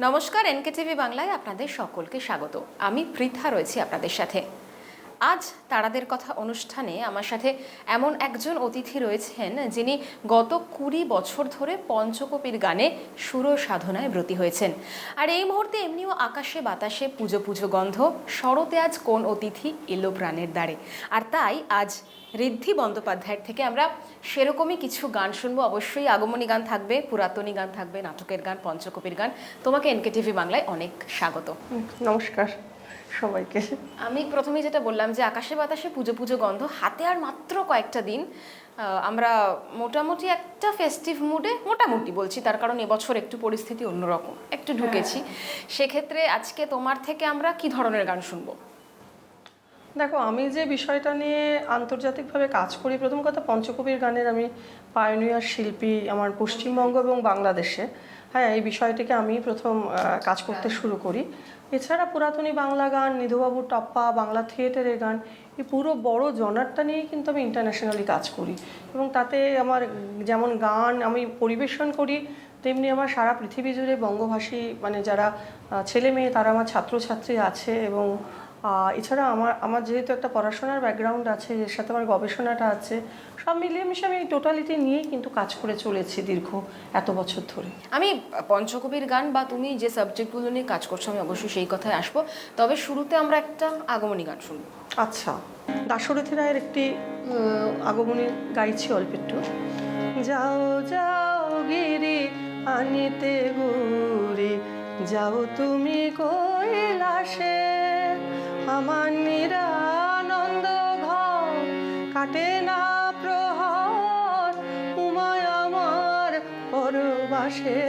নমস্কার NK TV বাংলায় আপনাদের সকলকে স্বাগত। আমি পৃথা রয়েছি আপনাদের সাথে। আজ তারাদের কথা অনুষ্ঠানে আমার সাথে এমন একজন অতিথি রয়েছেন যিনি গত কুড়ি বছর ধরে পঞ্চকপির গানে সুর সাধনায় ব্রতী হয়েছেন। আর এই মুহূর্তে এমনিও আকাশে বাতাসে পুজো পুজো গন্ধ, শরতে আজ কোন অতিথি এলো প্রাণের দ্বারে? আর তাই আজ ঋদ্ধি বন্দ্যোপাধ্যায়ের থেকে আমরা সেরকমই কিছু গান শুনব। অবশ্যই আগমনী গান থাকবে, পুরাতনী গান থাকবে, নাটকের গান, পঞ্চকপির গান। তোমাকে এনকেটিভি বাংলায় অনেক স্বাগত। নমস্কার। সবাইকে। আমি প্রথমেই যেটা বললাম যে আকাশে বাতাসে পুজো পুজো গন্ধ হাতে আর মাত্র কয়েকটা দিন আমরা মোটামুটি একটা ফেস্টিভ মুডে মোটামুটি বলছি তার কারণ এবছর একটু পরিস্থিতি অন্যরকম একটু ঢুকেছি। সেক্ষেত্রে আজকে তোমার থেকে আমরা কি ধরনের গান শুনব? দেখো আমি যে বিষয়টা নিয়ে আন্তর্জাতিকভাবে কাজ করি প্রথম কথা পঞ্চকবির গানের আমি পায়োনিয়ার শিল্পী আমার পশ্চিমবঙ্গ এবং বাংলাদেশে। হ্যাঁ এই বিষয়টিকে আমি প্রথম কাজ করতে শুরু করি। এছাড়া পুরাতনী বাংলা গান নিধুবাবু টপ্পা, বাংলা থিয়েটারের গান, এই পুরো বড় জনারটা নিয়েই কিন্তু আমি ইন্টারন্যাশনালি কাজ করি। এবং তাতে আমার যেমন গান আমি পরিবেশন করি, তেমনি আমার সারা পৃথিবী জুড়ে বঙ্গভাষী মানে যারা ছেলে মেয়ে তারা আমার ছাত্রছাত্রী আছে এবং এছাড়া আমার আমার যেহেতু একটা পড়াশোনার ব্যাকগ্রাউন্ড আছে এর সাথে আমার গবেষণাটা আছে সব মিলিয়ে মিশে আমি টোটালিটি নিয়েই কিন্তু কাজ করে চলেছি দীর্ঘ এত বছর ধরে। আমি পঞ্চকবির গান বা তুমি যে সাবজেক্টগুলো নিয়ে কাজ করছ আমি অবশ্যই সেই কথায় আসব। তবে শুরুতে আমরা একটা আগমনী গান শুনব। আচ্ছা দাশরথী রায়ের একটি আগমনী গাইছি অল্প একটু। যাও যাও গিরি আনিতে গুরি যাও তুমি কৈলাসে আমার নিরানন্দ ঘর, কাটে না প্রহর, উমায় আমার পরবাসে।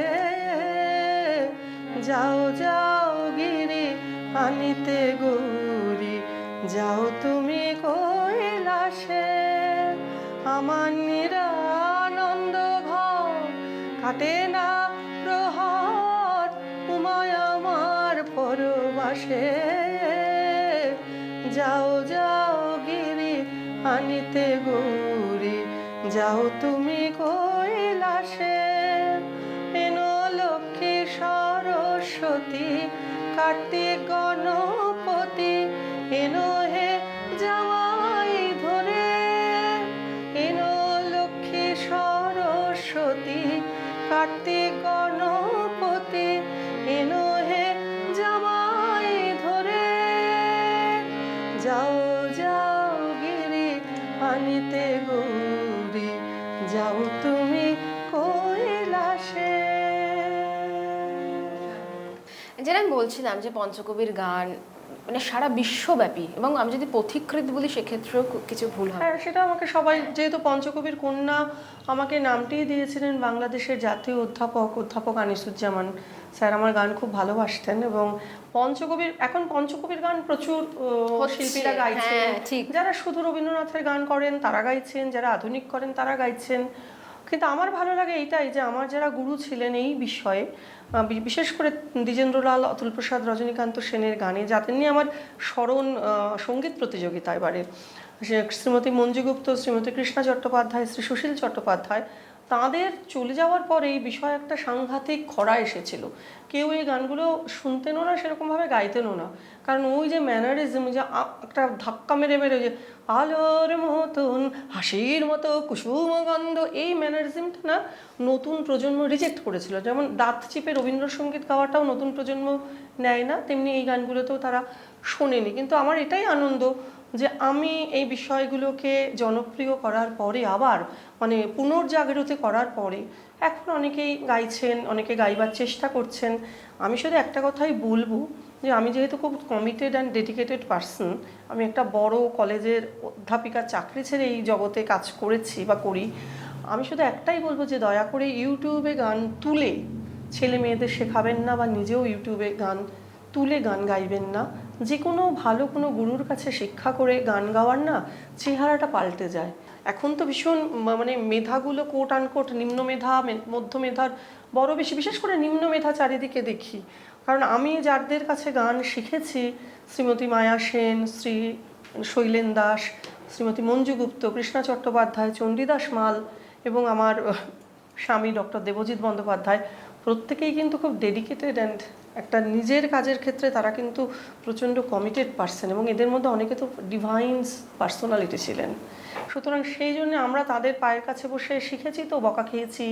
যাও যাও গিরি আনিতে গৌরী যাও তুমি কৈলাসে। আমার নিরানন্দ ঘর, কাটে না প্রহর, উমায় আমার পরবাসে। আনিতে গৌরী যাও তুমি কৈলাসে এনো লক্ষ্মী সরস্বতী কার্তিক গণপতি বলছিলাম যে পঞ্চকবির গান মানে সারা বিশ্বব্যাপী। এবং আমি যদি পথিকৃত বলি সেক্ষেত্রেও কিছু ভুল হয়। হ্যাঁ সেটা আমাকে সবাই যেহেতু পঞ্চকবির কন্যা আমাকে নামটিই দিয়েছিলেন বাংলাদেশের জাতীয় অধ্যাপক অধ্যাপক আনিসুজ্জামান স্যার আমার গান খুব ভালোবাসতেন এবং পঞ্চকবির এখন পঞ্চকবির গান প্রচুর শিল্পীরা গাইছেন। হ্যাঁ। যারা শুধু রবীন্দ্রনাথের গান করেন তারা গাইছেন যারা আধুনিক করেন তারা গাইছেন। কিন্তু আমার ভালো লাগে এইটাই যে আমার যারা গুরু ছিলেন এই বিষয়ে বিশেষ করে দ্বিজেন্দ্রলাল অতুল প্রসাদ রজনীকান্ত সেনের গানে যাতে নিয়ে আমার স্মরণ সংগীত প্রতিযোগিতা এবারে। শ্রীমতী মঞ্জুগুপ্ত শ্রীমতী কৃষ্ণা চট্টোপাধ্যায়, শ্রী সুশীল চট্টোপাধ্যায়, তাদের চলে যাওয়ার পরে এই বিষয়ে একটা সাংঘাতিক খরা এসেছিল। কেউ এই গানগুলো শুনতেনও না, সেরকমভাবে গাইতেনও না। কারণ ওই যে ম্যানারিজম যে একটা ধাক্কা মেরে মেরে যে আলোর মতন, হাসির মতো কুসুম গন্ধ, এই ম্যানারিজমটা না নতুন প্রজন্ম রিজেক্ট করেছিল। যেমন দাঁত চিপে রবীন্দ্রসঙ্গীত গাওয়াটাও নতুন প্রজন্ম নেয় না, তেমনি এই গানগুলোতেও তারা শোনেনি। কিন্তু আমার এটাই আনন্দ যে আমি এই বিষয়গুলোকে জনপ্রিয় করার পরে আবার মানে পুনর্জাগরতি করার পরে, এখন অনেকেই গাইছেন, অনেকে গাইবার চেষ্টা করছেন। আমি শুধু একটা কথাই বলব যে আমি যেহেতু খুব কমিটেড অ্যান্ড ডেডিকেটেড পার্সন আমি একটা বড় কলেজের অধ্যাপিকার চাকরি ছেড়ে এই জগতে কাজ করেছি বা করি, আমি শুধু একটাই বলব যে দয়া করে ইউটিউবে গান তুলে ছেলে মেয়েদের শেখাবেন না বা নিজেও ইউটিউবে গান তুলে গান গাইবেন না। যে কোনো ভালো কোনো গুরুর কাছে শিক্ষা করে গান গাওয়ার না চেহারাটা পাল্টে যায়। এখন তো ভীষণ মানে মেধাগুলো কোট আনকোট নিম্ন মেধা মধ্য মেধার বড় বেশি, বিশেষ করে নিম্ন মেধা চারিদিকে দেখি। কারণ আমি যাদের কাছে গান শিখেছি, শ্রীমতী মায়া সেন, শ্রী শৈলেন দাস, শ্রীমতী মঞ্জু গুপ্ত, কৃষ্ণা চট্টোপাধ্যায় চণ্ডীদাস মাল এবং আমার স্বামী ডক্টর দেবজিৎ বন্দ্যোপাধ্যায়, প্রত্যেকেই কিন্তু খুব ডেডিকেটেড অ্যান্ড একটা নিজের কাজের ক্ষেত্রে তারা কিন্তু প্রচণ্ড কমিটেড পার্সন এবং এদের মধ্যে অনেকে তো ডিভাইন্স পার্সোনালিটি ছিলেন। সুতরাং সেই জন্য আমরা তাদের পায়ের কাছে বসে শিখেছি তো, বকা খেয়েছি,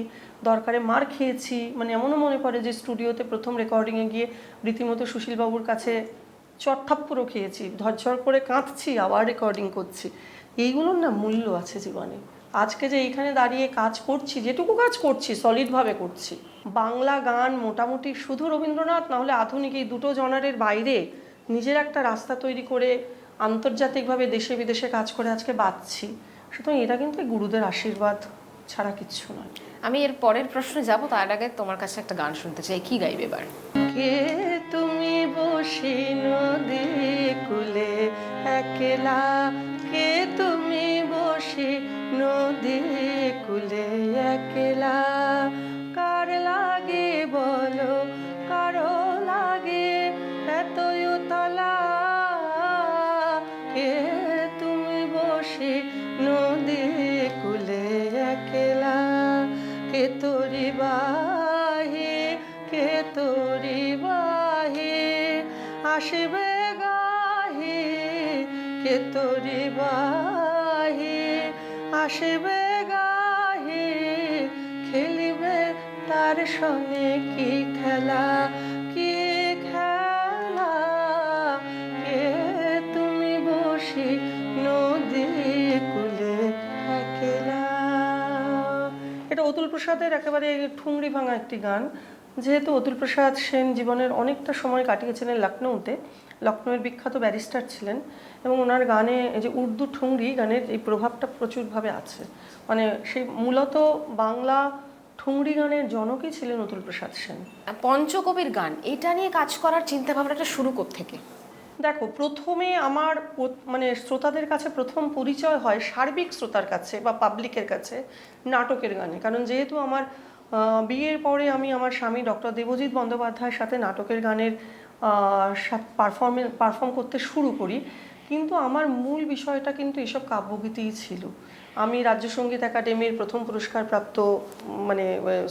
দরকারে মার খেয়েছি। মানে এমনও মনে পড়ে যে স্টুডিওতে প্রথম রেকর্ডিংয়ে গিয়ে রীতিমতো সুশীলবাবুর কাছে চটথাপ্পড়ও খেয়েছি ধরঝর করে কাঁদছি, আবার রেকর্ডিং করছি। এইগুলোর না মূল্য আছে জীবনে। আজকে যে এইখানে দাঁড়িয়ে কাজ করছি, যেটুকু কাজ করছি সলিডভাবে করছি। বাংলা গান মোটামুটি শুধু রবীন্দ্রনাথ, নাহলে আধুনিক এই দুটো জনারের বাইরে নিজের একটা রাস্তা তৈরি করে আন্তর্জাতিকভাবে দেশে বিদেশে কাজ করে আজকে বাঁচছি। সুতরাং এটা কিন্তু গুরুদের আশীর্বাদ ছাড়া কিচ্ছু নয়। আমি এর পরের প্রশ্নে যাব, তার আগে তোমার কাছে একটা গান শুনতে চাই। কি গাইবে এবার? কে তুমি বসি নদী কুলে, একলা? কে তুমি বসি নদী কুলে, একলা? আসবে গাহি, কে তোরি বাহি? আসবে গাহি, খেলিবে তার সঙ্গে কি খেলা? কি খেলা? কে তুমি বসি নদী কুলে একলা এটা অতুল প্রসাদের একেবারে ঠুংরি ভাঙা একটি গান। যেহেতু অতুল প্রসাদ সেন জীবনের অনেকটা সময় কাটিয়েছিলেন লখনৌতে লখনৌয়ের বিখ্যাত ব্যারিস্টার ছিলেন এবং ওনার গানে এই যে উর্দু ঠুংরি গানের এই প্রভাবটা প্রচুরভাবে আছে। মানে সেই মূলত বাংলা ঠুংরি গানের জনকই ছিলেন অতুল প্রসাদ সেন পঞ্চকবির গান এটা নিয়ে কাজ করার চিন্তা ভাবনাটা শুরু থেকে দেখো প্রথমে আমার মানে শ্রোতাদের কাছে প্রথম পরিচয় হয় সার্বিক শ্রোতার কাছে বা পাবলিকের কাছে নাটকের গানে। কারণ যেহেতু আমার বিয়ের পরে আমি আমার স্বামী ডক্টর দেবজিৎ বন্দ্যোপাধ্যায়ের সাথে নাটকের গানের পারফর্মে পারফর্ম করতে শুরু করি। কিন্তু আমার মূল বিষয়টা কিন্তু এসব কাব্যগীতিই ছিল। আমি রাজ্য সংগীত একাডেমির প্রথম পুরস্কার প্রাপ্ত মানে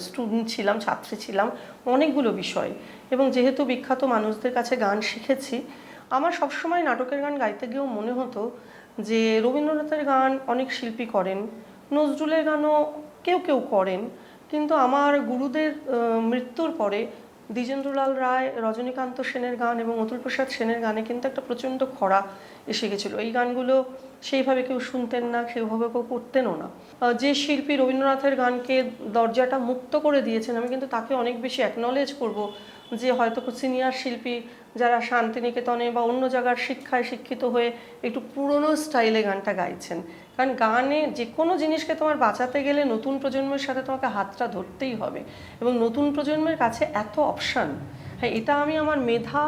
স্টুডেন্ট ছিলাম, ছাত্রী ছিলাম, অনেকগুলো বিষয়। এবং যেহেতু বিখ্যাত মানুষদের কাছে গান শিখেছি, আমার সবসময় নাটকের গান গাইতে গিয়েও মনে হতো যে রবীন্দ্রনাথের গান অনেক শিল্পী করেন, নজরুলের গানও কেউ কেউ করেন। কিন্তু আমার গুরুদের মৃত্যুর পরে দ্বিজেন্দ্রলাল রায়, রজনীকান্ত সেনের গান এবং অতুল প্রসাদ সেনের গানে কিন্তু একটা প্রচণ্ড খরা এসে গেছিল। এই গানগুলো সেইভাবে কেউ শুনতেন না সেভাবে কেউ করতেনও না। যে শিল্পী রবীন্দ্রনাথের গানকে দরজাটা মুক্ত করে দিয়েছেন, আমি কিন্তু তাকে অনেক বেশি অ্যাকনলেজ করব যে হয়তো সিনিয়র শিল্পী যারা শান্তিনিকেতনে বা অন্য জায়গার শিক্ষায় শিক্ষিত হয়ে একটু পুরনো স্টাইলে গানটা গাইছেন। কারণ গানে যে কোনো জিনিসকে তোমার বাঁচাতে গেলে নতুন প্রজন্মের সাথে তোমাকে হাতটা ধরতেই হবে এবং নতুন প্রজন্মের কাছে এত অপশান। হ্যাঁ এটা আমি আমার মেধা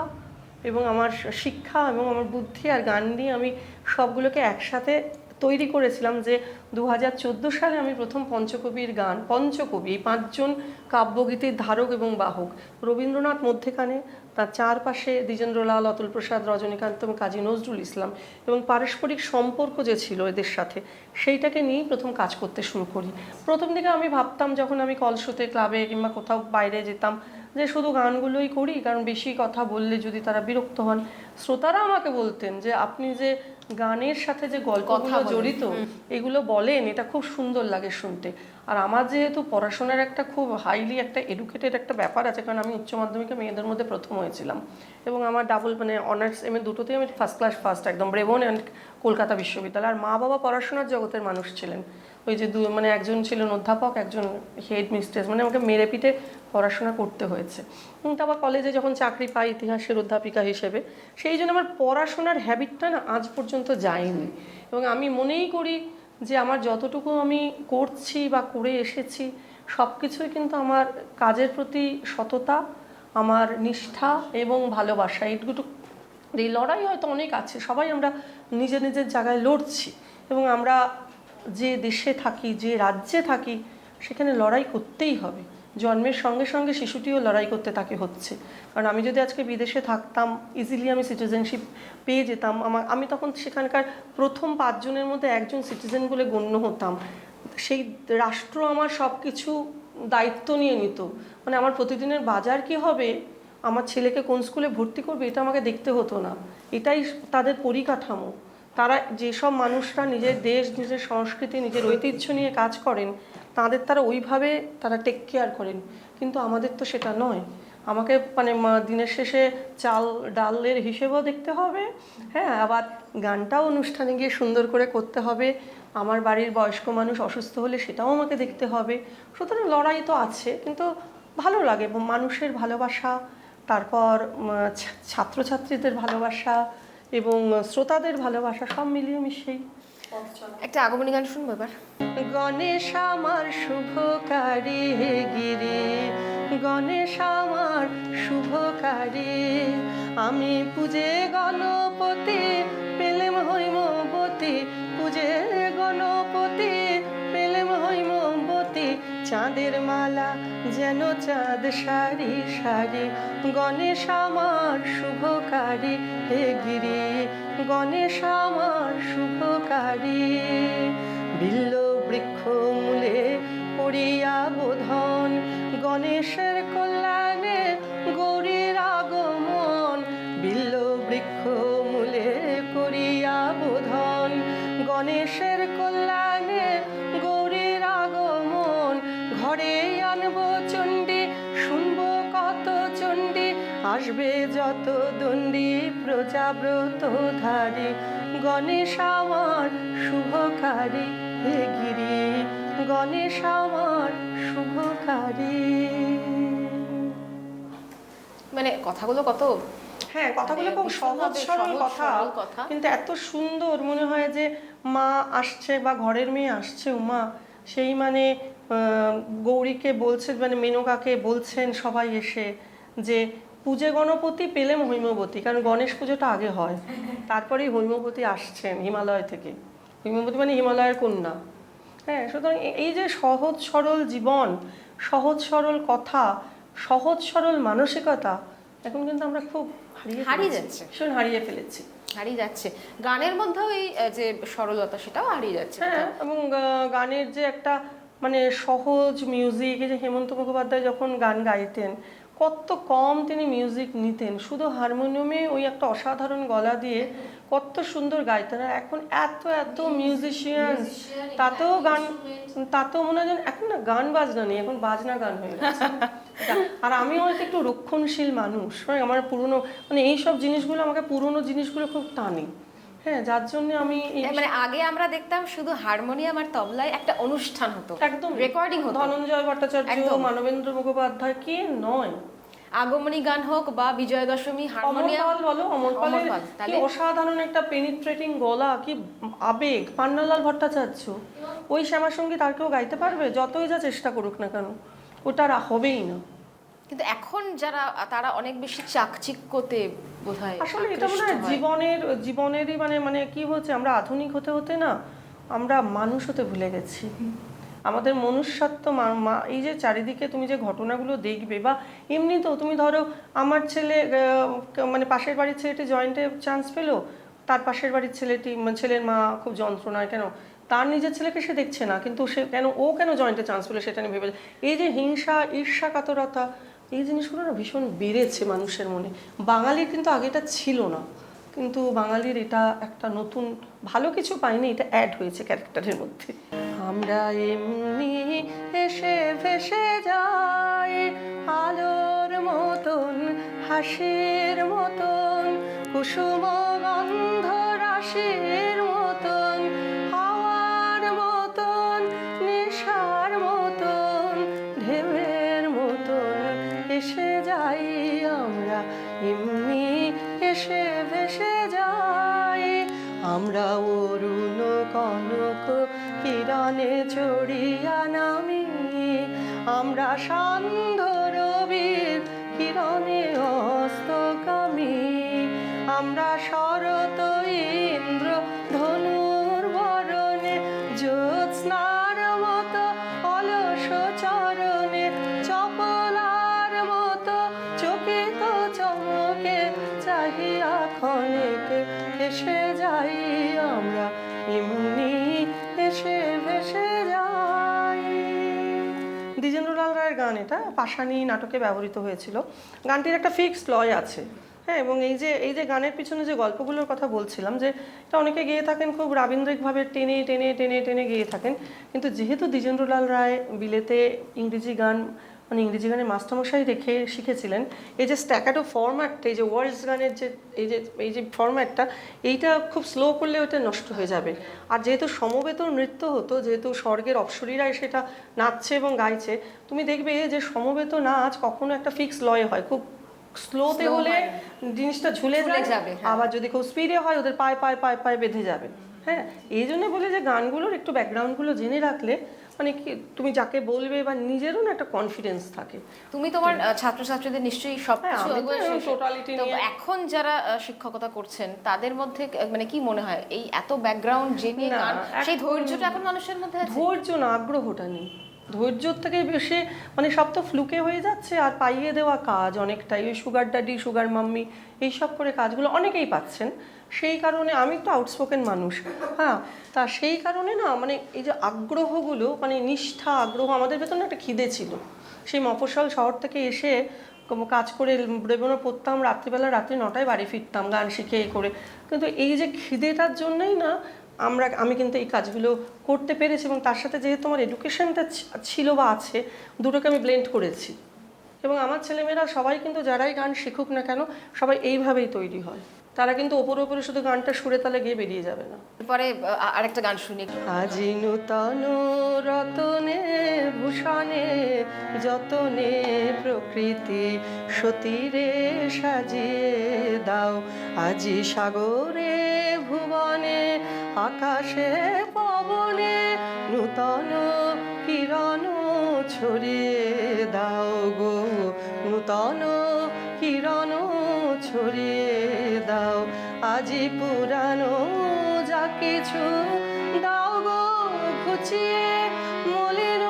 এবং আমার শিক্ষা এবং আমার বুদ্ধি আর গান দিয়ে আমি সবগুলোকে একসাথে তৈরি করেছিলাম যে দু হাজার চোদ্দ সালে আমি প্রথম পঞ্চকবির গান, পঞ্চকবি, এই পাঁচজন কাব্যগীতির ধারক এবং বাহক। রবীন্দ্রনাথ মধ্যেখানে তার চারপাশে দ্বিজেন্দ্রলাল অতুল প্রসাদ রজনীকান্ত এবং কাজী নজরুল ইসলাম এবং পারস্পরিক সম্পর্ক যে ছিল এদের সাথে, সেইটাকে নিয়েই প্রথম কাজ করতে শুরু করি। প্রথম দিকে আমি ভাবতাম, যখন আমি কলসোতে ক্লাবে কিংবা কোথাও বাইরে যেতাম, যে শুধু গানগুলোই করি, কারণ বেশি কথা বললে যদি তারা বিরক্ত হন। শ্রোতারা আমাকে বলতেন যে, আপনি যে গানের সাথে যে গল্পগুলো জড়িত এগুলো বলেন এটা খুব সুন্দর লাগে শুনতে। আর আমার যেহেতু পড়াশোনার একটা খুব হাইলি একটা এডুকেটেড একটা ব্যাপার আছে কারণ আমি উচ্চ মাধ্যমিকে মেয়েদের মধ্যে প্রথম হয়েছিলাম। এবং আমার ডাবল মানে অনার্স এম এ দুটোতেই আমি ফার্স্ট ক্লাস ফার্স্ট একদম ব্রেবন অ্যান্ড কলকাতা বিশ্ববিদ্যালয়। আর মা বাবা পড়াশোনার জগতের মানুষ ছিলেন। ওই যে দু মানে একজন ছিলেন অধ্যাপক একজন হেড মিস্ট্রেস মানে আমাকে মেরে পিঠে পড়াশোনা করতে হয়েছে। তারপর কলেজে যখন চাকরি পাই ইতিহাসের অধ্যাপিকা হিসেবে, সেই জন্য আমার পড়াশোনার হ্যাবিটটা না আজ পর্যন্ত যায়নি। এবং আমি মনেই করি যে আমার যতটুকু আমি করছি বা করে এসেছি সব কিছুই কিন্তু আমার কাজের প্রতি সততা, আমার নিষ্ঠা এবং ভালোবাসা এইটুকু এই লড়াই হয়তো অনেক আছে, সবাই আমরা নিজের নিজের জায়গায় লড়ছি এবং আমরা যে দেশে থাকি, যে রাজ্যে থাকি, সেখানে লড়াই করতেই হবে। জন্মের সঙ্গে সঙ্গে শিশুটিও লড়াই করতে তাকে হচ্ছে। কারণ আমি যদি আজকে বিদেশে থাকতাম ইজিলি আমি সিটিজেনশিপ পেয়ে যেতাম আমার আমি তখন সেখানকার প্রথম পাঁচজনের মধ্যে একজন সিটিজেন বলে গণ্য হতাম। সেই রাষ্ট্র আমার সব কিছু দায়িত্ব নিয়ে নিত। মানে আমার প্রতিদিনের বাজার কি হবে, আমার ছেলেকে কোন স্কুলে ভর্তি করবে, এটা আমাকে দেখতে হতো না। এটাই তাদের পরিকাঠামো। তারা যেসব মানুষরা নিজের দেশ, নিজের সংস্কৃতি, নিজের ঐতিহ্য নিয়ে কাজ করেন তাদের তারা ওইভাবে তারা টেক কেয়ার করেন। কিন্তু আমাদের তো সেটা নয়। আমাকে মানে দিনের শেষে চাল, ডালের হিসেবেও দেখতে হবে হ্যাঁ? আবার গানটাও অনুষ্ঠানে গিয়ে সুন্দর করে করতে হবে। আমার বাড়ির বয়স্ক মানুষ অসুস্থ হলে সেটাও আমাকে দেখতে হবে। সুতরাং লড়াই তো আছে, কিন্তু ভালো লাগে। মানুষের ভালোবাসা, তারপর ছাত্রছাত্রীদের ভালোবাসা এবং শ্রোতাদের ভালোবাসা সব মিলিয়ে মিশেই। একটা আগমনী গান শুনব এবার। গণেশ আমার শুভকারী গিরি, গণেশ আমার শুভকারী। আমি পূজে গণপতি পেলেম হৈমবতী পূজে গণপতি পেলেম হৈমবতী চাঁদের মালা, যেন চাঁদ সারি সারি। গণেশ আমার শুভকারী, হে গিরি, গণেশ আমার শুভকারী। বিল্ল বৃক্ষ মূলে পড়িয়া বোধন, গণেশের আসবে যত দণ্ডী প্রজাব্রত ধারী। গণেশ আমার শুভকারী হে গিরি গণেশ আমার শুভকারী। মানে কথাগুলো কত হ্যাঁ কথাগুলো খুব মানে সহজ সরল কথা। কথা। কিন্তু এত সুন্দর মনে হয় যে মা আসছে বা ঘরের মেয়ে আসছে উমা। সেই মানে গৌরীকে বলছে মানে মেনকাকে বলছেন সবাই এসে যে পূজে গণপতি পেলেম হৈমবতী কারণ গণেশ পুজোটা আগে হয়। তারপরেই হৈমবতী আসছেন হিমালয় থেকে। হৈমবতী মানে হিমালয়ের কন্যা। হ্যাঁ সুতরাং এই যে সহজ সরল জীবন সহজ সরল কথা সহজ সরল মানসিকতা এখন কিন্তু আমরা খুব হারিয়ে হারিয়ে যাচ্ছে। ভীষণ হারিয়ে ফেলেছি। হারিয়ে যাচ্ছে। গানের মধ্যেও এই যে সরলতা সেটাও হারিয়ে যাচ্ছে। হ্যাঁ এবং গানের যে একটা মানে সহজ মিউজিক এই যে হেমন্ত মুখোপাধ্যায় যখন গান গাইতেন কত কম তিনি মিউজিক নিতেন। শুধু হারমোনিয়ামে ওই একটা অসাধারণ গলা দিয়ে কত সুন্দর গাইতেন। আর এখন এত এত মিউজিশিয়ান তাতেও গান তাতেও মনে হয় এখন না গান বাজনা নেই এখন বাজনা গান হয়ে গেছে। আর আমি হয়তো একটু রক্ষণশীল মানুষ মানে আমার পুরনো মানে এইসব জিনিসগুলো আমাকে পুরনো জিনিসগুলো খুব টানে। হ্যাঁ যার জন্য আমি হ্যাঁ, মানে আগে আমরা দেখতাম শুধু হারমোনিয়াম আর তবলায় একটা অনুষ্ঠান হতো। একদম। রেকর্ডিং হতো। ধনঞ্জয় ভট্টাচার্য। মানবেন্দ্র মুখোপাধ্যায় কে নয়? আগমনী গান হোক বা বিজয়া দশমী হারমোনিয়াম। বলো অমর পালের অমর পাল, কি তাহলে? অসাধারণ একটা পেনিট্রেটিং গলা কি আবেগ পান্নালাল ভট্টাচার্য। ওই শ্যামা সংগীত আর কেউ গাইতে পারবে? যতই যা চেষ্টা করুক না কেন ওটা হবেই না। কিন্তু এখন যারা তারা অনেক বেশি চাকচিক্যতে বোধহয় আসলে এটা মনে হয় জীবনের জীবনেরই মানে মানে কি হচ্ছে আমরা আধুনিক হতে হতে না আমরা মানুষ হতে ভুলে গেছি। আমাদের মনুষ্যত্ব এই যে চারিদিকে তুমি যে ঘটনাগুলো দেখবে বা এমনিতেও তুমি ধরো আমার ছেলে মানে পাশের বাড়ির ছেলেটি জয়েন্টে চান্স পেল তার পাশের বাড়ির ছেলেটি ছেলের মা খুব যন্ত্রণায় কেন তার নিজের ছেলেকে সে দেখছে না কিন্তু সে কেন ও কেন জয়েন্টে চান্স পেল সেটা নিয়ে ভেবে এই যে হিংসা ঈর্ষা কাতরতা এই জিনিসগুলো না ভীষণ বেড়েছে মানুষের মনে। বাঙালির কিন্তু আগে এটা ছিল না। কিন্তু বাঙালির এটা একটা নতুন, ভালো কিছু পাইনি এটা অ্যাড হয়েছে ক্যারেক্টারের মধ্যে। আমরা এমনি এসে ভেসে যাই, আলোর মতন, হাসির মতন, কুসুম গন্ধ, রাশির এসে ভেসে যাই আমরা অরুণ কনক কিরণে চড়িয়া নামি। আমরা সান্ধ্য রবির কিরণে অস্তকামী আমরা শরত গান এটা পাশানি নাটকে ব্যবহৃত হয়েছিল। গানটির একটা ফিক্সড লয় আছে। হ্যাঁ এবং এই যে এই যে গানের পিছনে যে গল্পগুলোর কথা বলছিলাম যে, এটা অনেকে গেয়ে থাকেন খুব রাবীন্দ্রিকভাবে টেনে টেনে টেনে টেনে গেয়ে থাকেন। কিন্তু যেহেতু দ্বিজেন্দ্রলাল রায় বিলেতে ইংরেজি গান মানে ইংরেজি গানের মাস্টারমশাই রেখে শিখেছিলেন। এই যে স্ট্যাকাটো ফরম্যাটটা এই যে ওয়ার্ল্ডস গানের যে এই যে এই যে ফর্ম্যাটটা এইটা খুব স্লো করলে ওটা নষ্ট হয়ে যাবে। আর যেহেতু সমবেত নৃত্য হতো যেহেতু স্বর্গের অপসরীরা সেটা নাচছে এবং গাইছে তুমি দেখবে যে সমবেত নাচ কখনো একটা ফিক্স লয়ে হয়। খুব স্লোতে হলে জিনিসটা ঝুলে ঝুলে যাবে, হ্যাঁ। আবার যদি খুব স্পিডে হয় ওদের পায়ে পায়ে পায়ে পায়ে বেঁধে যাবে। হ্যাঁ এই জন্য বলে যে গানগুলোর একটু ব্যাকগ্রাউন্ডগুলো জেনে রাখলে মানে কি তুমি যাকে বলবে বা নিজেরও না একটা কনফিডেন্স থাকে। তুমি তোমার ছাত্রছাত্রীদের নিশ্চয়ই সব হ্যাঁ, totality নিয়ে- এখন যারা শিক্ষকতা করছেন তাদের মধ্যে মানে কি মনে হয় এই এত ব্যাকগ্রাউন্ড জেনে সেই ধৈর্যটা এখন মানুষের মধ্যে ধৈর্য না আগ্রহটা নেই। ধৈর্যর থেকে বেশি মানে সব তো ফ্লুকে হয়ে যাচ্ছে আর পাইয়ে দেওয়া কাজ অনেকটাই ওই সুগার ড্যাডি সুগার মাম্মি এইসব করে কাজগুলো অনেকেই পাচ্ছেন। সেই কারণে আমি তো আউটস্পোকেন মানুষ। হ্যাঁ তা সেই কারণে না মানে এই যে আগ্রহগুলো মানে নিষ্ঠা, আগ্রহ আমাদের ভেতরে একটা খিদে ছিল। সেই মফস্বল শহর থেকে এসে কাজ করে বেরোনো পড়তাম, রাত্রিবেলা রাত্রি নটায় বাড়ি ফিরতাম, গান শিখে এই করে। কিন্তু এই যে খিদেটার জন্যই না, আমরা, আমি কিন্তু এই কাজগুলো করতে পেরেছি এবং তার সাথে যেহেতু আমার এডুকেশনটা ছিল বা আছে, দুটোকে আমি ব্লেন্ড করেছি। এবং আমার ছেলেমেয়েরা সবাই কিন্তু যারাই গান শিখুক না কেন, সবাই এইভাবেই তৈরি হয়। তারা কিন্তু ওপরে ওপরে শুধু গানটা সুরে তালে গিয়ে বেরিয়ে যাবে না। পরে আরেকটা গান শুনি আজি নূতন রতনে ভূষণে যতনে প্রকৃতি সতীরে সাজিয়ে দাও। আজি সাগরে ভুবনে আকাশে পবনে নূতন কিরণ ছড়িয়ে দাও গো। নূতন কিরণ ছড়িয়ে দাও, আজি পুরানো যা কিছু দাও গো ঘুচিয়ে, মলিন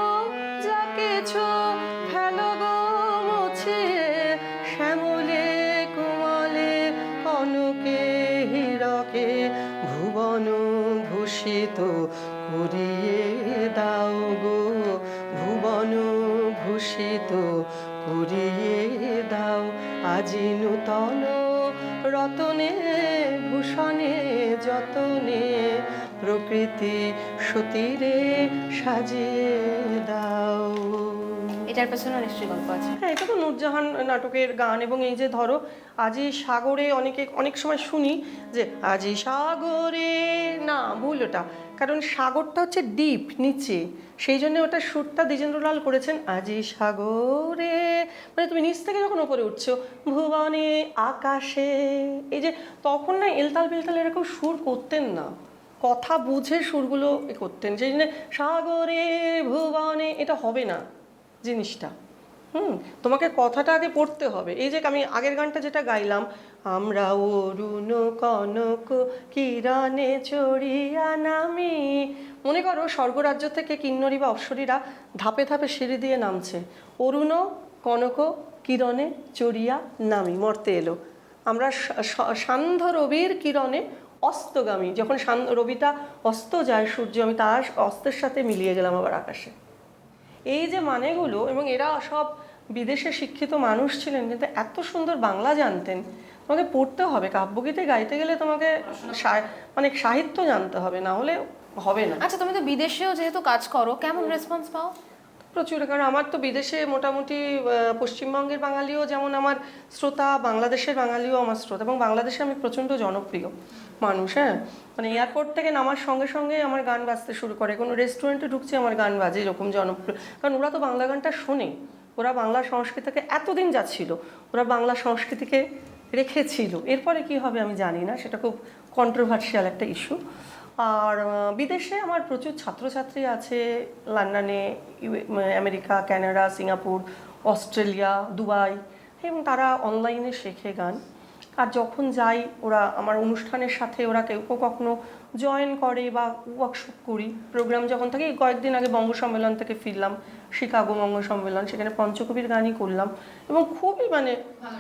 যা কিছু ফেলো গো মুছিয়ে, শ্যামলে কুমলে কনকে হীরকে ভুবন ভূষিত করিয়ে দাও গো, ভুবন ভূষিত করিয়ে দাও, আজি নূতন রতনে ভূষণে যতনে প্রকৃতি সতীরে সাজিয়ে দাও। এটার পেছনে নিশ্চয়ই গল্প আছে। হ্যাঁ এটা তো নূরজাহান নাটকের গান এবং এই যে ধরো আজি সাগরে অনেকে অনেক সময় শুনি যে আজি সাগরে না ভুল ওটা। কারণ সাগরটা হচ্ছে ডিপ নিচে। সেই জন্য ওটা সুরটা দ্বিজেন্দ্রলাল করেছেন আজি সাগরে। মানে তুমি নিচ থেকে যখন ওপরে উঠছো, ভুবনে, আকাশে, এই যে তখন না এলতাল বেলতাল এরকম সুর করতেন না। কথা বুঝে সুরগুলো করতেন। সেই জন্য সাগরে, ভুবনে এটা হবে না জিনিসটা। হুম, তোমাকে কথাটা আগে পড়তে হবে। এই যে আমি আগের গানটা যেটা গাইলাম, আমরা অরুণ কনক কিরণে চড়িয়া নামি। মনে করো স্বর্গরাজ্য থেকে কিন্নরী বা অপ্সরীরা ধাপে ধাপে সিঁড়ি দিয়ে নামছে। অরুণ কনক কিরণে চড়িয়া নামি। মর্তে এলো। আমরা সান্ধ্য রবির কিরণে অস্তগামী। যখন রবিটা অস্ত যায় সূর্য, আমি তার অস্তের সাথে মিলিয়ে গেলাম আবার আকাশে। এই যে মানেগুলো এবং এরা সব বিদেশে শিক্ষিত মানুষ ছিলেন কিন্তু এত সুন্দর বাংলা জানতেন তোমাকে পড়তে হবে কাব্যগীতে গাইতে গেলে তোমাকে মানে সাহিত্য জানতে হবে না হলে হবে না। আচ্ছা তুমি তো বিদেশেও যেহেতু কাজ করো কেমন রেসপন্স পাও? প্রচুর কারণ আমার তো বিদেশে মোটামুটি পশ্চিমবঙ্গের বাঙালিও যেমন আমার শ্রোতা বাংলাদেশের বাঙালিও আমার শ্রোতা এবং বাংলাদেশে আমি প্রচণ্ড জনপ্রিয়। মানুষ হ্যাঁ? মানে এয়ারপোর্ট থেকে নামার সঙ্গে সঙ্গে আমার গান বাজতে শুরু করে। কোনো রেস্টুরেন্টে ঢুকছে, আমার গান বাজে এরকম জনপ্রিয়। কারণ ওরা তো বাংলা গানটা শোনে। ওরা বাংলা সংস্কৃতিকে এতদিন যাচ্ছিল, ওরা বাংলা সংস্কৃতিকে রেখেছিল। এরপরে কি হবে আমি জানি না, সেটা খুব কন্ট্রোভার্সিয়াল একটা ইস্যু আর বিদেশে আমার প্রচুর ছাত্রছাত্রী আছে, লন্ডনে America, Canada, Singapore, Australia, Dubai, এবং তারা অনলাইনে শেখে গান। আর যখন যাই ওরা আমার অনুষ্ঠানের সাথে ওরা কেউ কখনো জয়েন করে বা ওয়ার্কশপ করি। প্রোগ্রাম যখন থাকে, কয়েকদিন আগে বঙ্গ সম্মেলন থেকে ফিরলাম, শিকাগো বঙ্গ সম্মেলন, সেখানে পঞ্চকবির গানই করলাম এবং খুবই মানে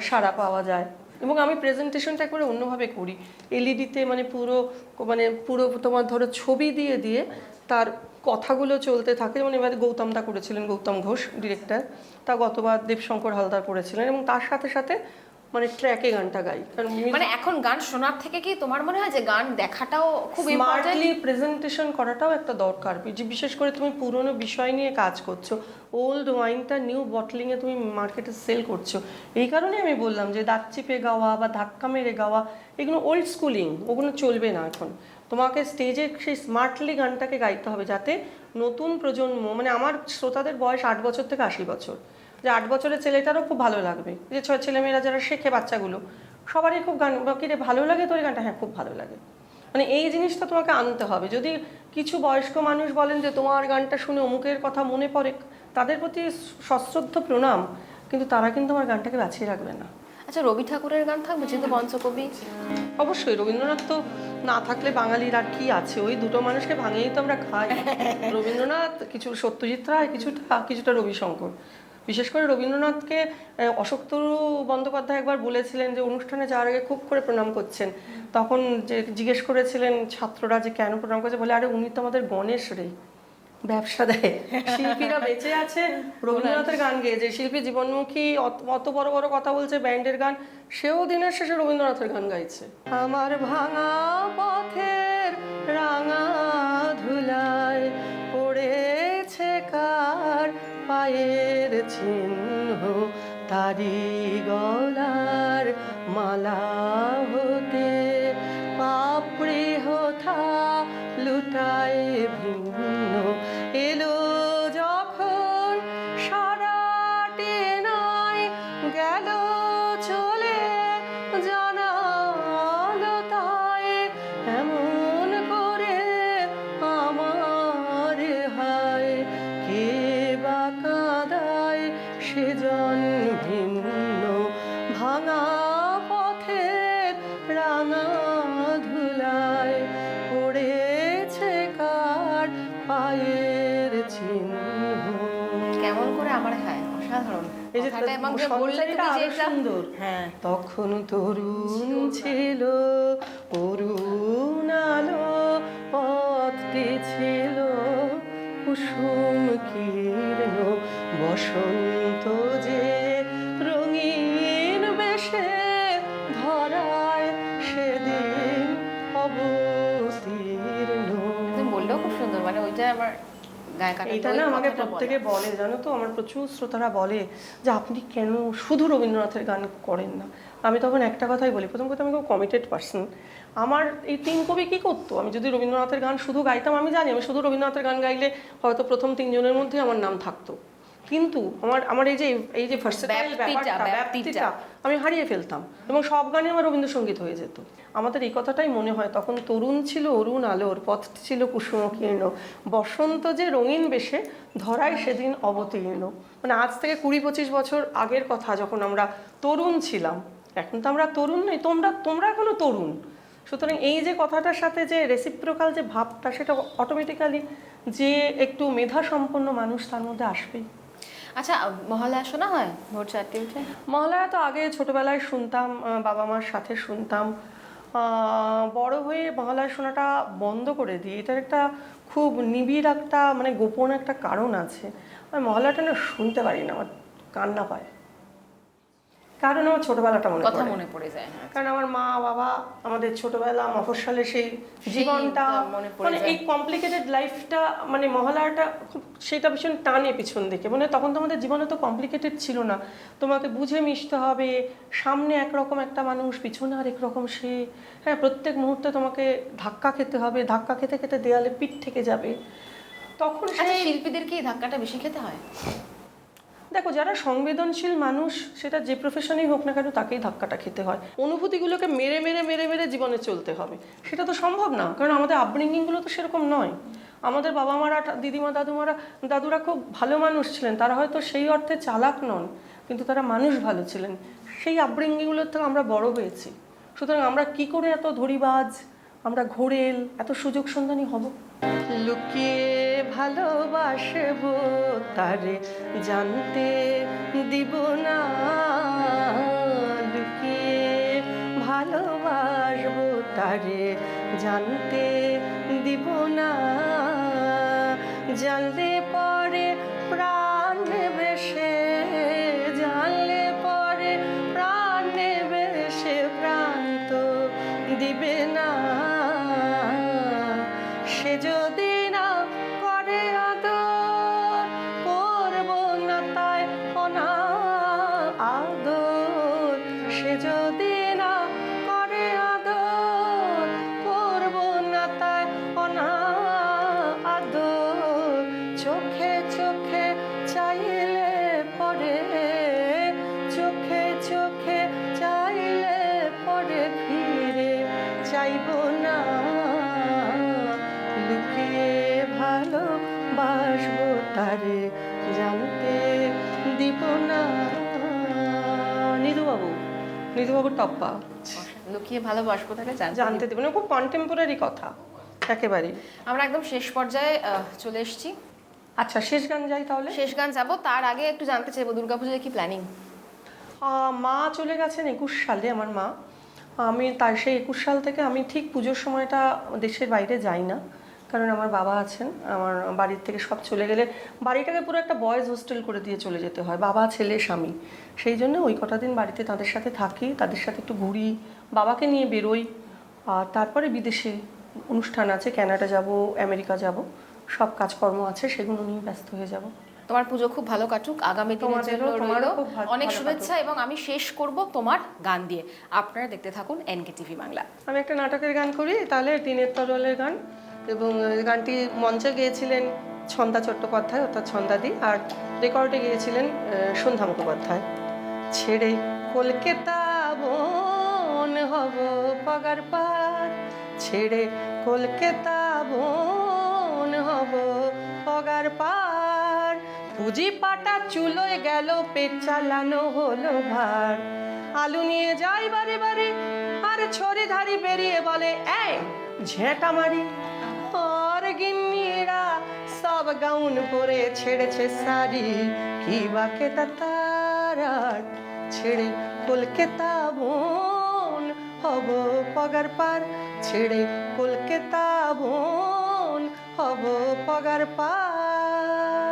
সাড়া পাওয়া যায়। এবং আমি প্রেজেন্টেশনটা একবারে অন্যভাবে করি। এলইডিতে মানে পুরো মানে পুরো তোমার ধরো ছবি দিয়ে দিয়ে তার কথাগুলো চলতে থাকে। যেমন এবারে গৌতম দা করেছিলেন, গৌতম ঘোষ ডিরেক্টর তা গতবার দেবশঙ্কর হালদার করেছিলেন এবং তার সাথে সাথে মানে ট্র্যাকে গানটা গাই। কারণ মানে এখন গান শোনার থেকে কি তোমার মনে হয় যে গান দেখাটাও খুব স্মার্টলি প্রেজেন্টেশন করাটাও একটা দরকার। বিশেষ করে তুমি পুরনো বিষয় নিয়ে কাজ করছ ওল্ড ওয়াইনটা নিউ বটলিংয়ে তুমি মার্কেটে সেল করছ। এই কারণে আমি বললাম যে দাঁত চিপে গাওয়া বা ধাক্কা মেরে গাওয়া এগুলো ওল্ড স্কুলিং ওগুলো চলবে না এখন। তোমাকে স্টেজে সেই স্মার্টলি গানটাকে গাইতে হবে যাতে নতুন প্রজন্ম মানে আমার শ্রোতাদের বয়স আট বছর থেকে আশি বছর। যে আট বছরের ছেলেটারও খুব ভালো লাগবে। যে ছ ছেলেমেয়েরা যারা শেখে বাচ্চাগুলো সবারই খুব গান বা কিরে ভালো লাগে তোর গানটা? হ্যাঁ খুব ভালো লাগে। মানে এই জিনিসটা তোমাকে আনতে হবে। যদি কিছু বয়স্ক মানুষ বলেন যে তোমার গানটা শুনে অমুকের কথা মনে পড়ে তাদের প্রতি সশ্রদ্ধ প্রণাম কিন্তু তারা কিন্তু আমার গানটাকে বাঁচিয়ে রাখবে না। আচ্ছা রবি ঠাকুরের গান থাকবে যেহেতু পঞ্চকবি? অবশ্যই রবীন্দ্রনাথ তো না থাকলে বাঙালির আর কি আছে? ওই দুটো মানুষকে ভাঙিয়েই তো আমরা খাই। রবীন্দ্রনাথ কিছু সত্যজিৎ রায় কিছুটা কিছুটা রবিশঙ্কর। বিশেষ করে রবীন্দ্রনাথকে অশোকতরু বন্দ্যোপাধ্যায় একবার বলেছিলেন যে অনুষ্ঠানে যাওয়ার আগে খুব করে প্রণাম করছেন। তখন যে জিজ্ঞেস করেছিলেন ছাত্ররা যে কেন প্রণাম করছে, বলে, আরে, উনি তো আমাদের গণেশ রে, ব্যবসা দেয়। শিল্পীরা বেঁচে আছে, রবীন্দ্রনাথের গান গেয়ে যে শিল্পী জীবনমুখী অত- বড় বড় কথা বলছে ব্যান্ডের গান, সেও দিনের শেষে রবীন্দ্রনাথের গান গাইছে। আমার ভাঙা পথের রাঙা ধুলায় পড়েছে কার পায়ের চিহ্ন তারি গলার মালা হতে সুন্দর হ্যাঁ। তখন তরুণ ছিল অরুণ আলো পথটি ছিল কুসুম কীর্ণ বসন্ত যে রঙিন বেশে ধরায় সেদিন অবতীর্ণ। বললেও খুব সুন্দর মানে ওইটা আমার এটা না আমাকে প্রত্যেকে বলে। জানো তো? আমার প্রচুর শ্রোতারা বলে যে আপনি কেন শুধু রবীন্দ্রনাথের গান করেন না? আমি তখন একটা কথাই বলি প্রথম কথা আমি খুব কমিটেড পার্সন আমার এই তিন কবি কী করতো? আমি যদি রবীন্দ্রনাথের গান শুধু গাইতাম আমি জানি আমি শুধু রবীন্দ্রনাথের গান গাইলে হয়তো প্রথম তিনজনের মধ্যে আমার নাম থাকতো। কিন্তু আমার আমার এই যে এই যে ব্যাপ্তিটা, আমি হারিয়ে ফেলতাম এবং সব গানে আমার রবীন্দ্রসঙ্গীত হয়ে যেত। আমাদের এই কথাটাই মনে হয় তখন তরুণ ছিল অরুণ আলোর পথটি ছিল কুসুমকীর্ণ বসন্ত যে রঙিন বেশে ধরায় সেদিন অবতীর্ণ। মানে আজ থেকে কুড়ি পঁচিশ বছর আগের কথা যখন আমরা তরুণ ছিলাম এখন তো আমরা তরুণ নই তোমরা তোমরা এখনও তরুণ। সুতরাং এই যে কথাটার সাথে যে রেসিপ্রোকাল যে ভাবটা সেটা অটোমেটিক্যালি যে একটু মেধা সম্পন্ন মানুষ তার মধ্যে আসবেই। আচ্ছা মহালয়া শোনা হয়? ভোর চারটে উঠে। মহালয়া তো আগে ছোটবেলায় শুনতাম বাবা মার সাথে শুনতাম। বড় হয়ে মহালয়া শোনাটা বন্ধ করে দিই। এটার একটা খুব নিবিড় একটা মানে গোপন একটা কারণ আছে। আমি মহালয়াটা না শুনতে পারি না, আমার কান্না পায়। কারণ আমার ছোটবেলাটা মনে কথা মনে পড়ে যায় হ্যাঁ। কারণ আমার মা বাবা আমাদের ছোটবেলা মফস্বলে সেই জীবনটা মনে পড়ে মানে এই কমপ্লিকেটেড লাইফটা মানে মহালয়াটা খুব সেটা ভীষণ টানে পিছন দিকে। মানে তখন তো আমাদের জীবনে তো কমপ্লিকেটেড ছিল না। তোমাকে বুঝে মিশতে হবে সামনে একরকম একটা মানুষ পিছনে আরেক রকম সে। হ্যাঁ প্রত্যেক মুহূর্তে তোমাকে ধাক্কা খেতে হবে ধাক্কা খেতে খেতে দেয়ালে পিঠ থেকে যাবে। তখন আচ্ছা সেই শিল্পীদের এই ধাক্কাটা বেশি খেতে হয়? দেখো, যারা সংবেদনশীল মানুষ, সেটা যে প্রফেশনেই হোক না কেন তাকেই ধাক্কাটা খেতে হয়। অনুভূতিগুলোকে মেরে মেরে মেরে মেরে জীবনে চলতে হবে। সেটা তো সম্ভব না, কারণ আমাদের আপব্রিঙ্গিংগুলো তো সেরকম নয়। আমাদের বাবা মারা দিদিমা, দাদুমারা, দাদুরা খুব ভালো মানুষ ছিলেন, তারা হয়তো সেই অর্থে চালাক নন, কিন্তু তারা মানুষ ভালো ছিলেন। সেই আপব্রিঙ্গিংগুলোর থেকে আমরা বড় হয়েছি। সুতরাং আমরা কি করে এত ধরিবাজ আমরা ঘোরেল, এত সুযোগ সন্ধানী হব? লুকিয়ে ভালোবাসব, তারে জানতে দিব না। লুকিয়ে ভালোবাসব, তারে জানতে দিব না। জানলে পরে প্রাণ নিধুবাবুর টপ্পা। লুকিয়ে ভালোবাসবো তাহলে জানতে জানতে দেব না খুব কন্টেম্পোরারি কথা একেবারেই। আমরা একদম শেষ পর্যায়ে চলে এসেছি। আচ্ছা শেষ গান যাই তাহলে? শেষ গান যাব তার আগে একটু জানতে চাইব দুর্গাপুজোয় কি প্ল্যানিং মা চলে গেছেন একুশ সালে আমার মা। আমি তার সেই একুশ সাল থেকে আমি ঠিক পুজোর সময়টা দেশের বাইরে যাই না। কারণ আমার বাবা আছেন আমার বাড়ির থেকে সব চলে গেলে বাড়িটাকে পুরো একটা বয়েজ হোস্টেল করে দিয়ে চলে যেতে হয় বাবা ছেলে স্বামী। সেই জন্য ওই কটা দিন বাড়িতে তাদের সাথে থাকি তাদের সাথে একটু ঘুরি বাবাকে নিয়ে বেরোই। আর তারপরে বিদেশে অনুষ্ঠান আছে কানাডা যাব আমেরিকা যাব সব কাজকর্ম আছে সেগুলো নিয়ে ব্যস্ত হয়ে যাব। তোমার পুজো খুব ভালো কাটুক আগামী দিনের জন্য তোমারও রইল অনেক শুভেচ্ছা এবং আমি শেষ করব তোমার গান দিয়ে। আপনারা দেখতে থাকুন এনকে টিভি বাংলা। আমি একটা নাটকের গান করি তাহলে দিনের তরলের গান। এবং গানটি মঞ্চে গিয়েছিলেন ছন্দা চট্টোপাধ্যায়, অর্থাৎ ছন্দাদি, আর রেকর্ডে গিয়েছিলেন সন্ধ্যা মুখোপাধ্যায়। ছেড়ে কলকাতা বন হব পাগার পার ছেড়ে কলকাতা বন হব পগার পার পুঁজি পাটা চুলোয় গেল, পেট চালানো হলো ভার। আলু নিয়ে যাই বারে বারে, আর ছড়ি ধারি বেরিয়ে বলে, এই, ঝেঁটা মারি। গিন্নিরা সব গাউন পরে ছেড়েছে শাড়ি। কি বাকে তার ছেড়ে কলকাতা বোন? হব পগার পার ছেড়ে কলকাতা বোন। হব পগার পার।